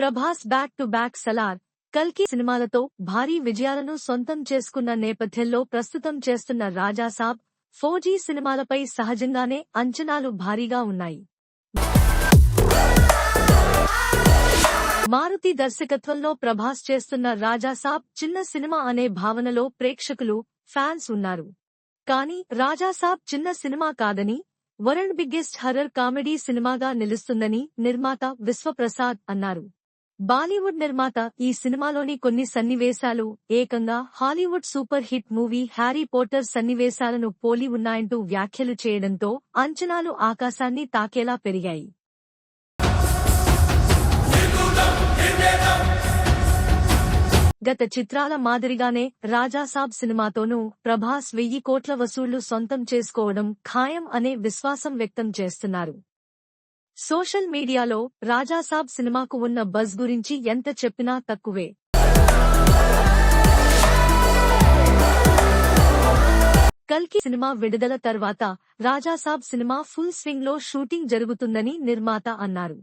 Prabhas back to back Salaar. కల్కి సినిమాలతో భారీ విజయాలను సొంతం చేసుకున్న నేపథ్యంలో ప్రస్తుతం చేస్తున్న రాజాసాబ్ ఫోజీ సినిమాలపై సహజంగానే అంచనాలు భారీగా ఉన్నాయి. మారుతి దర్శకత్వంలో ప్రభాస్ చేస్తున్న రాజాసాబ్ చిన్న సినిమా అనే భావనలో ప్రేక్షకులు ఫ్యాన్స్ ఉన్నారు. కానీ రాజాసాబ్ చిన్న సినిమా కాదని వరల్డ్ బిగ్గెస్ట్ హర్రర్ కామెడీ సినిమాగా నిలుస్తుందని నిర్మాత విశ్వప్రసాద్ అన్నారు. బాలీవుడ్ నిర్మాత ఈ సినిమాలోని కొన్ని సన్నివేశాలు ఏకంగా Hollywood super hit movie Harry Potter సన్నివేశాలను పోలి ఉన్నాయంటూ వ్యాఖ్యలు చేయడంతో అంచనాలు ఆకాశాన్ని తాకేలా పెరిగాయి. గత చిత్రాల మాదిరిగానే రాజాసాబ్ సినిమాతోనూ ప్రభాస్ వెయ్యి కోట్ల వసూళ్ళు సొంతం చేసుకోవడం ఖాయం అనే విశ్వాసం వ్యక్తం చేస్తున్నారు. సోషల్ మీడియాలో రాజాసాబ్ సినిమాకు ఉన్న బజ్ గురించి ఎంత చెప్పినా తక్కువే. కల్కి సినిమా విడుదల తర్వాత రాజాసాబ్ సినిమా ఫుల్ స్వింగ్లో షూటింగ్ జరుగుతుందని నిర్మాత అన్నారు.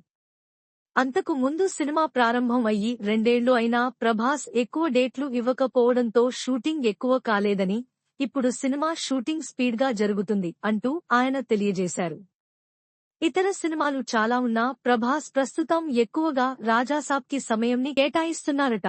అంతకు ముందు సినిమా ప్రారంభం అయ్యి రెండేళ్ళు అయినా ప్రభాస్ ఎక్కువ డేట్లు ఇవ్వకపోవడంతో షూటింగ్ ఎక్కువ కాలేదని ఇప్పుడు సినిమా షూటింగ్ స్పీడ్గా జరుగుతుంది అంటూ ఆయన తెలియజేశారు. ఇతర సినిమాలు చాలా ఉన్నా ప్రభాస్ ప్రస్తుతం ఎక్కువగా రాజాసాబ్కి సమయంని కేటాయిస్తున్నారట